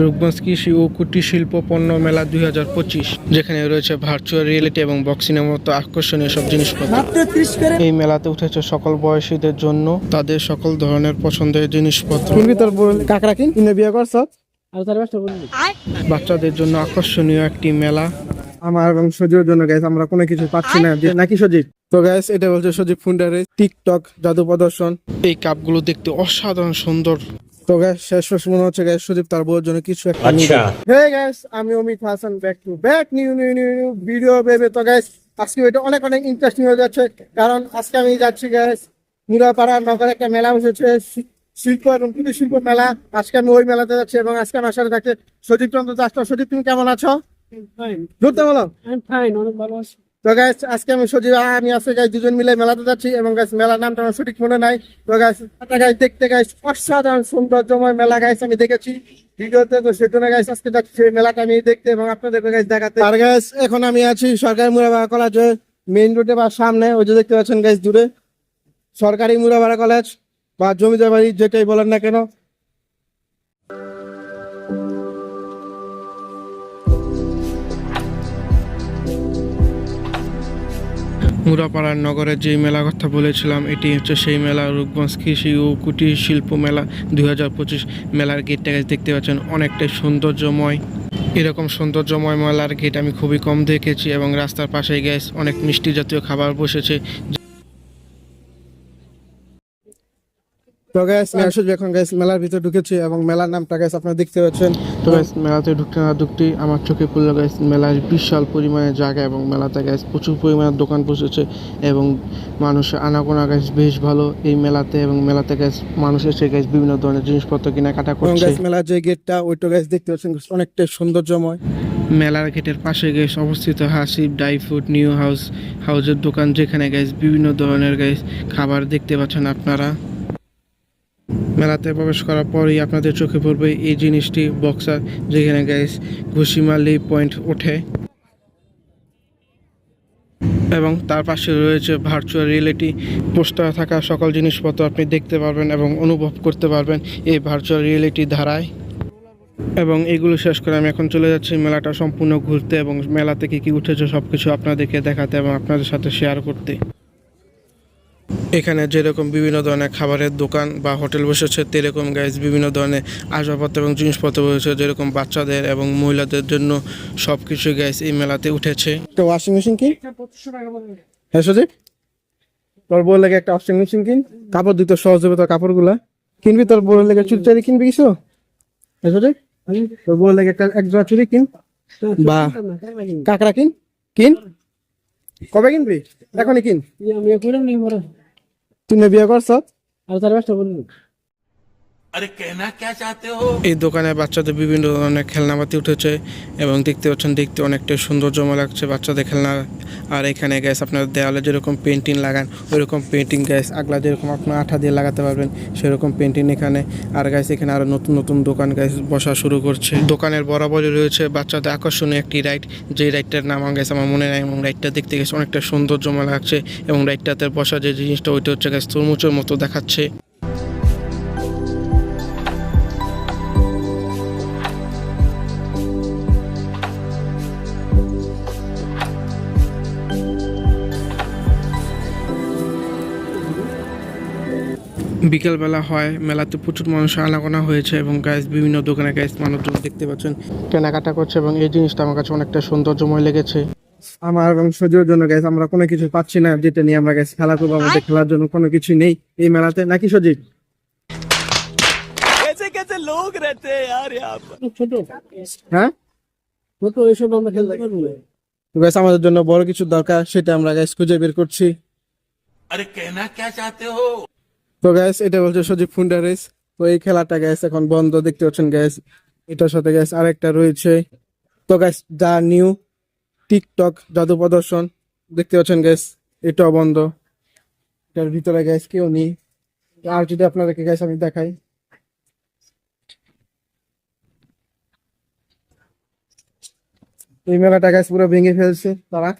রূপগঞ্জ কৃষি ও কুটির শিল্প পণ্য মেলা দুই হাজার পঁচিশ যেখানে রয়েছে ভার্চুয়াল রিয়েলিটি এবং বক্সিংয়ের মতো আকর্ষণীয় সব জিনিসপত্র। এই মেলাতে উঠেছে সকল বয়সীদের জন্য তাদের সকল ধরনের পছন্দের জিনিসপত্র। কাকড়া কিন বিয়ে করছ? বাচ্চাদের জন্য আকর্ষণীয় একটি মেলা। আমার এবং সজীবের জন্য গাইস আমরা কোনো কিছু পাচ্ছি না। যে- নাকি সজীব? তো গাইস এটা বলছে সজীব ফুন্ডারে টিকটক জাদু প্রদর্শন। এই কাপগুলো দেখতে অসাধারণ সুন্দর। তো গাইস শেষ শেষ মনে হচ্ছে গাইস সজীব তার বউয়ের জন্য কিছু একটা আচ্ছা। হে গাইস আমি Amit Hasan back to back new new new video বেবে তো গাইস আজকে এটা অনেক অনেক ইন্টারেস্টিং হয়ে যাচ্ছে। কারণ আজকে আমি যাচ্ছি গ্যাস মুরাপাড়া নগরে একটা মেলা বসেছে শিল্প এবং কুটির শিল্প মেলা। আজকে আমি ওই মেলাতে যাচ্ছি এবং আজকে আমার সাথে থাকছে সজীব চন্দ্র দাস। তো সজীব তুমি কেমন আছো? ফাইন ধরতে বলো। আমি ফাইন অনেক ভালো আছি। তো গাইস আজকে আমি সজীব, আমি আজকে গাইস দুজন মিলে মেলাতে যাচ্ছি এবং গাইস মেলার নামটা আমার সঠিক মনে নাই। তো একটা গাইস দেখতে গাইস অসাধারণ সৌন্দর্যময় মেলা গাইস আমি দেখেছি। তো সেজন্য আজকে যাচ্ছি মেলাটা আমি দেখতে এবং আপনাদের আর এখন আমি আছি সরকারি মেইন রোডে বা সামনে, ওই যে দেখতে পাচ্ছেন দূরে। সরকারি মুরাবাড়া কলেজ বা জমিদার বাড়ি যেটাই বলেন না কেন মুরাপাড়ার নগরের যেই মেলা কথা বলেছিলাম, এটি হচ্ছে সেই মেলা। রূপগঞ্জ কৃষি ও কুটির শিল্প মেলা দুই হাজার পঁচিশ মেলার গেটটা গাছ দেখতে পাচ্ছেন। অনেকটাই সৌন্দর্যময়। এরকম সৌন্দর্যময় মেলার গেট আমি খুবই কম দেখেছি এবং রাস্তার পাশে গ্যাস অনেক মিষ্টি জাতীয় খাবার বসেছে। তো গাইস আমি আসলে এখন গাইস মেলার ভিতরে ঢুকেছি এবং মেলার নামটা গাইস আপনারা দেখতে পাচ্ছেন। তো গ্যাস মেলাতে ঢুকতে না ঢুকতে আমার চোখে পড়ল গ্যাস মেলার বিশাল পরিমাণে জায়গা এবং মেলাতে গ্যাস প্রচুর পরিমাণে দোকান বসেছে এবং মানুষের আনাগোনা গ্যাস বেশ ভালো এই মেলাতে এবং মেলাতে গ্যাস মানুষ এসে গ্যাস বিভিন্ন ধরনের জিনিসপত্র কেনাকাটা করছে। গাইস মেলার যে গেটটা ওইটা গাইস দেখতে পাচ্ছেন অনেকটাই সৌন্দর্যময়। মেলার গেটের পাশে গ্যাস অবস্থিত হাসিব ডাই ফুড নিউ হাউস হাউসের দোকান যেখানে গ্যাস বিভিন্ন ধরনের গ্যাস খাবার দেখতে পাচ্ছেন আপনারা। মেলাতে প্রবেশ করার পরেই আপনাদের চোখে পড়বে এই জিনিসটি বক্সার, যেখানে গ্যাস ঘুষিমালি পয়েন্ট ওঠে। এবং তার পাশে রয়েছে ভার্চুয়াল রিয়েলিটি পোস্টার থাকা সকল জিনিসপত্র আপনি দেখতে পারবেন এবং অনুভব করতে পারবেন এই ভার্চুয়াল রিয়েলিটি ধারায়। এবং এগুলো শেষ করে আমি এখন চলে যাচ্ছি মেলাটা সম্পূর্ণ ঘুরতে এবং মেলা থেকে কী উঠেছে সব কিছু আপনাদেরকে দেখাতে এবং আপনাদের সাথে শেয়ার করতে। এখানে যেরকম বিভিন্ন ধরনের খাবারের দোকান বা হোটেল বসেছে তেরকম গাইজ বিভিন্ন ধরনের আসবাবপত্র এবং জিনিসপত্র বসেছে যেরকম বাচ্চাদের এবং মহিলাদের জন্য সব কিছু গ্যাস এই মেলাতে উঠেছে। একটা ওয়াশিং মেশিন কিন। বলবে হ্যাঁ সজিব? তোর বউর লেগে একটা ওয়াশিং মেশিন কিন। কাপড় দিতে সহজ হবে তোর কাপড়গুলা। কিনবি তোর বউর লেগে চুল চারি কিনবি কিছু? হ্যাঁ সজিব? তোর বউর লেগে একটা এক জোড়া চুরি কিন। বা কাকড়া কিন। কিন। কবে কিনবি? এখনই কিন। আমি তুই না বিয়ে করছ? আর তার ব্যবসা করবি? এই দোকানে বাচ্চাদের বিভিন্ন ধরনের খেলনাপাতি উঠেছে এবং দেখতে পাচ্ছেন, দেখতে অনেকটা সৌন্দর্যময় লাগছে বাচ্চাদের খেলনা। আর এখানে গ্যাস আপনার দেওয়ালে যেরকম পেন্টিং লাগান, ওইরকম পেন্টিং গ্যাস আগলা যেরকম আপনার আঠা দিয়ে লাগাতে পারবেন, সেরকম পেন্টিং এখানে। আর গ্যাস এখানে আরও নতুন নতুন দোকান গ্যাস বসা শুরু করছে। দোকানের বরাবরই রয়েছে বাচ্চাদের আকর্ষণীয় একটি রাইড যে রাইডটার নাম আমার গেছে আমার মনে নাই, এবং রাইডটা দেখতে গেছে অনেকটা সৌন্দর্যময় লাগছে এবং রাইডটাতে বসা যে জিনিসটা, ওইটা হচ্ছে গ্যাস তরমুচের মতো দেখাচ্ছে। বিকেলবেলা হয় মেলাতে প্রচুর মানুষ আনাগোনা হয়েছে এবং গ্যাস বিভিন্ন দোকানে গ্যাস মানুষজন দেখতে পাচ্ছেন কেনাকাটা করছে এবং এই জিনিসটা আমার কাছে অনেকটা সৌন্দর্যময় লেগেছে। আমার এবং সজোর জন্য গ্যাস আমরা কোনো কিছু পাচ্ছি না যেটা নিয়ে আমরা গ্যাস খেলা করব আমাদের খেলার জন্য কোনো কিছু নেই এই মেলাতে নাকি সজীব? হ্যাঁ? আমাদের জন্য বড় কিছু দরকার সেটা আমরা খুঁজে বের করছি। আরে কেনা কে চাতে হো তো গ্যাস এটা বলছে সজীব ফুন্ডা রেস তো এই খেলাটা গ্যাস এখন বন্ধ, দেখতে পাচ্ছেন গ্যাস এটার সাথে গ্যাস আরেকটা রয়েছে। তো গ্যাস যা নিউ টিকটক জাদু প্রদর্শন, দেখতে পাচ্ছেন গ্যাস এটাও বন্ধ। এটার ভিতরে গ্যাস কেউ নেই। আর যদি আপনাদেরকে গ্যাস আমি দেখাই। এই মেলাটা গ্যাস পুরো ভেঙে ফেলছে তারা।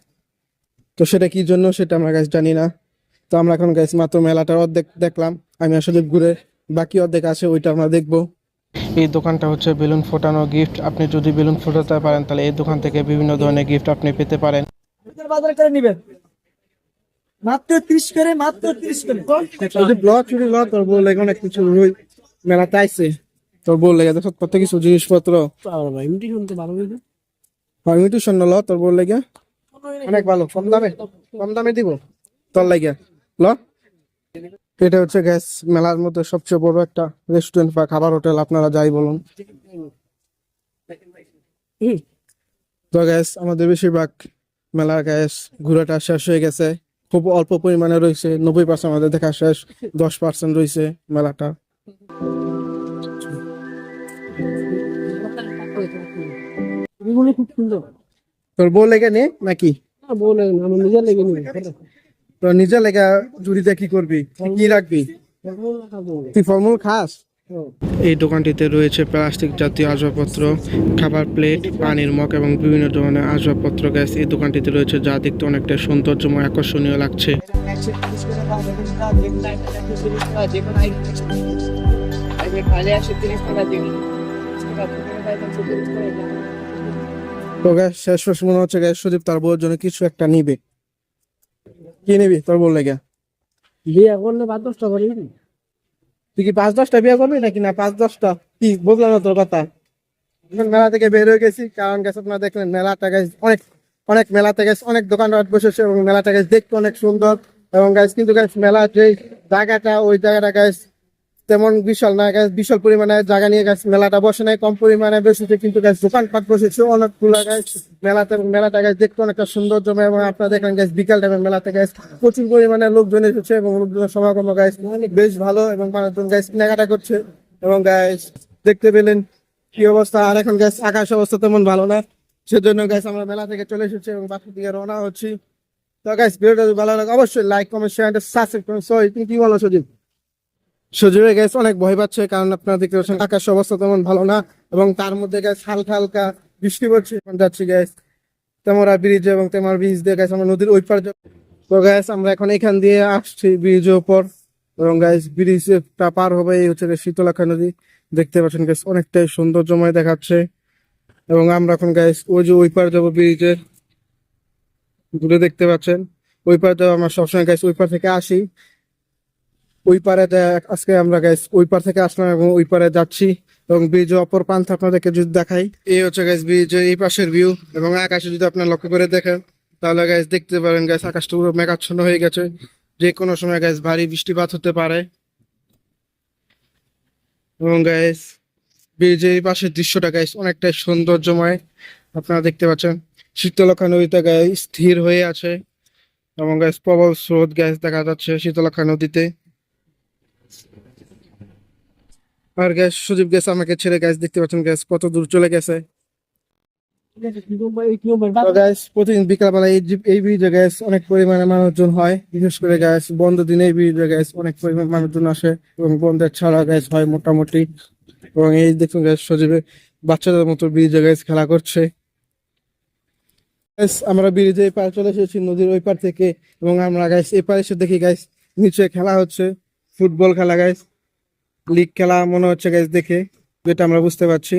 তো সেটা কি জন্য সেটা আমরা গ্যাস জানি না। তো আমরা এখন গ্যাস মাত্র মেলাটার অর্ধেক দেখলাম। আমি আসলে ঘুরে বাকি অর্ধেক আছে ওইটা আমরা দেখব। এই দোকানটা হচ্ছে বেলুন ফোটানো গিফট আপনি যদি বেলুন ফোটাতে পারেন তাহলে এই দোকান থেকে বিভিন্ন ধরনের গিফট আপনি পেতে পারেন। বাজার করে নিবেন। মাত্র ত্রিশ করে মাত্র ত্রিশ করে। যদি ব্লগ ছুটি ল তোর বউ লেগে অনেক কিছু রই মেলাতে আইছে। তোর বউ লেগে কত কিছু জিনিসপত্র। ভাই এমনি শুনতে ভালো ল তোর অনেক কম দামে কম দামে দিব। তোর লাগে। ল। এটা হচ্ছে গ্যাস মেলার মধ্যে সবচেয়ে বড় একটা রেস্টুরেন্ট বা খাবার হোটেল আপনারা যাই বলুন। তো গ্যাস আমাদের বেশিরভাগ মেলার গ্যাস ঘোরাটা শেষ হয়ে গেছে। খুব অল্প পরিমাণে রয়েছে নব্বই পার্সেন্ট আমাদের দেখা শেষ দশ পার্সেন্ট রয়েছে মেলাটা। খুব সুন্দর। তোর বউ লেগে নে নাকি বলে না আমার নিজের লেগে নিবে তোর নিজের লেগা জুড়িতে কি করবি? কি রাখবি? তুই ফলমূল খাস? এই দোকানটিতে রয়েছে প্লাস্টিক জাতীয় আসবাবপত্র খাবার প্লেট পানির মগ এবং বিভিন্ন ধরনের আসবাবপত্র। গ্যাস এই দোকানটিতে রয়েছে যা দেখতে অনেকটা সৌন্দর্যময় আকর্ষণীয় লাগছে। তো গ্যাস শেষ শেষ মনে হচ্ছে গ্যাস সুদীপ তার বউয়ের জন্য কিছু একটা নিবে। কি নিবি? তোর বললে গে বিয়ে করলে পাঁচ দশটা করে তুই কি পাঁচ দশটা বিয়ে করবি নাকি না পাঁচ দশটা? কি বুঝলাম না তোর কথা। মেলা থেকে বের হয়ে গেছি কারণ গেছে আপনারা দেখলেন মেলাটা গেছে অনেক অনেক মেলাতে গেছে অনেক দোকানপাট বসেছে এবং মেলাটা গেছে দেখতে অনেক সুন্দর। এবং গাছ কিন্তু গাছ মেলা যে জায়গাটা ওই জায়গাটা গাছ তেমন বিশাল না গাছ বিশাল পরিমাণে জায়গা নিয়ে গাছ মেলাটা বসে নাই, কম পরিমাণে বসেছে কিন্তু গাছ দোকানপাট বসেছে, অনেকগুলো গাছ মেলাতে মেলাটা গাছ দেখতে অনেকটা সৌন্দর্যময় এবং আপনারা দেখলেন গাছ বিকাল টাইমে মেলাতে গাছ প্রচুর পরিমাণে লোকজন এসেছে, এবং লোকজনের সমাগম গাছ বেশ ভালো, এবং মানুষজন গাছ কেনাকাটা করছে, এবং গাছ দেখতে পেলেন কি অবস্থা, আর এখন গ্যাস আকাশ অবস্থা তেমন ভালো না, সেজন্য গাছ আমরা মেলা থেকে চলে এসেছি, এবং বাকি দিকে রওনা হচ্ছি। তো গ্যাস ভিডিওটা ভালো লাগে, অবশ্যই লাইক কমেন্ট শেয়ার সাবস্ক্রাইব করুন। সরি তুমি কি বলো, সজীব? সজীবের গ্যাস অনেক ভয় পাচ্ছে কারণ আপনারা দেখতে পাচ্ছেন আকাশ অবস্থা তেমন ভালো না এবং তার মধ্যে গ্যাস হালকা হালকা বৃষ্টি পড়ছে। এখন যাচ্ছি গ্যাস তেমরা ব্রিজ এবং তেমর ব্রিজ দিয়ে গ্যাস আমরা নদীর ওই পার। তো গ্যাস আমরা এখন এখান দিয়ে আসছি ব্রিজের ওপর এবং গ্যাস ব্রিজটা পার হবে, এই হচ্ছে শীতলাখা নদী। দেখতে পাচ্ছেন গ্যাস অনেকটাই সৌন্দর্যময় দেখাচ্ছে। এবং আমরা এখন গ্যাস ওই যে ওই পার যাব ব্রিজের দূরে দেখতে পাচ্ছেন, ওই পার যাব আমরা সবসময় গ্যাস ওই পার থেকে আসি। ওই পারে আজকে আমরা গাইস ওই পার থেকে আসলাম এবং ওই পারে যাচ্ছি এবং ব্রিজের অপর প্রান্ত আপনাদেরকে যদি দেখাই, এই হচ্ছে গ্যাস ব্রিজের এই পাশের ভিউ এবং আকাশে যদি আপনার লক্ষ্য করে দেখেন, তাহলে গাইস দেখতে পারেন গ্যাস আকাশটা পুরো মেঘাচ্ছন্ন হয়ে গেছে। যে কোনো সময় গ্যাস ভারী বৃষ্টিপাত হতে পারে। এবং গ্যাস ব্রিজের এই পাশের দৃশ্যটা গাইস অনেকটাই সৌন্দর্যময়। আপনারা দেখতে পাচ্ছেন শীতলক্ষা নদীতে গ্যাস স্থির হয়ে আছে এবং গ্যাস প্রবল স্রোত গ্যাস দেখা যাচ্ছে শীতলক্ষা নদীতে। আর গ্যাস সুদীপ গ্যাস আমাকে ছেড়ে গ্যাস দেখতে পাচ্ছেন গ্যাস কত দূর চলে গেছে। প্রতিদিন বিকালবেলা এই এই গ্যাস অনেক পরিমাণে মানুষজন হয়। বিশেষ করে গ্যাস বন্ধ দিনে এই গ্যাস অনেক মানুষজন আসে এবং বন্ধের ছাড়া গ্যাস হয় মোটামুটি। এবং এই দেখুন গ্যাস সজীবে বাচ্চাদের মতো ব্রিজে গ্যাস খেলা করছে। গ্যাস আমরা ব্রিজে এই পার চলে এসেছি, নদীর ওই পার থেকে। এবং আমরা গ্যাস এই পার এসে দেখি গ্যাস নিচে খেলা হচ্ছে, ফুটবল খেলা গ্যাস লিগ খেলা মনে হচ্ছে গ্যাস দেখে যেটা আমরা বুঝতে পারছি।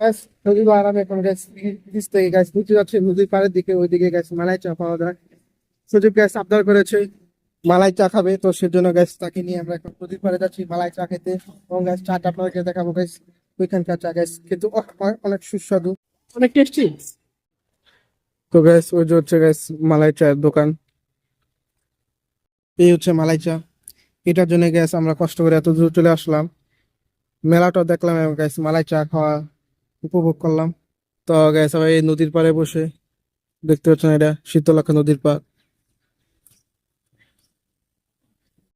গ্যাস নদীর আরামে এখন গ্যাস ব্রিজ থেকে গ্যাস নিচে যাচ্ছে নদীর পাড়ের দিকে ওইদিকে গ্যাস মালাই চা পাওয়া যায়। সুযোগ গ্যাস আবদার করেছে মালাই চা খাবে তো সেজন্য গ্যাস তাকে নিয়ে আমরা এখন নদীর পাড়ে যাচ্ছি মালাই চা খেতে। এবং গ্যাস চাটা আপনাদেরকে দেখাবো গ্যাস ওইখানকার চা গ্যাস কিন্তু অনেক সুস্বাদু। অনেক টেস্টি তো গ্যাস ওই যে হচ্ছে গ্যাস মালাই চায়ের দোকান। এই হচ্ছে মালাইচা। এটার জন্য গ্যাস আমরা কষ্ট করে এত দূর চলে আসলাম। মেলাটা দেখলাম এবং গ্যাস মালাইচা খাওয়া উপভোগ করলাম। তো গ্যাস আবার এই নদীর পাড়ে বসে দেখতে পাচ্ছেন এটা শীতলক্ষা নদীর পাড়।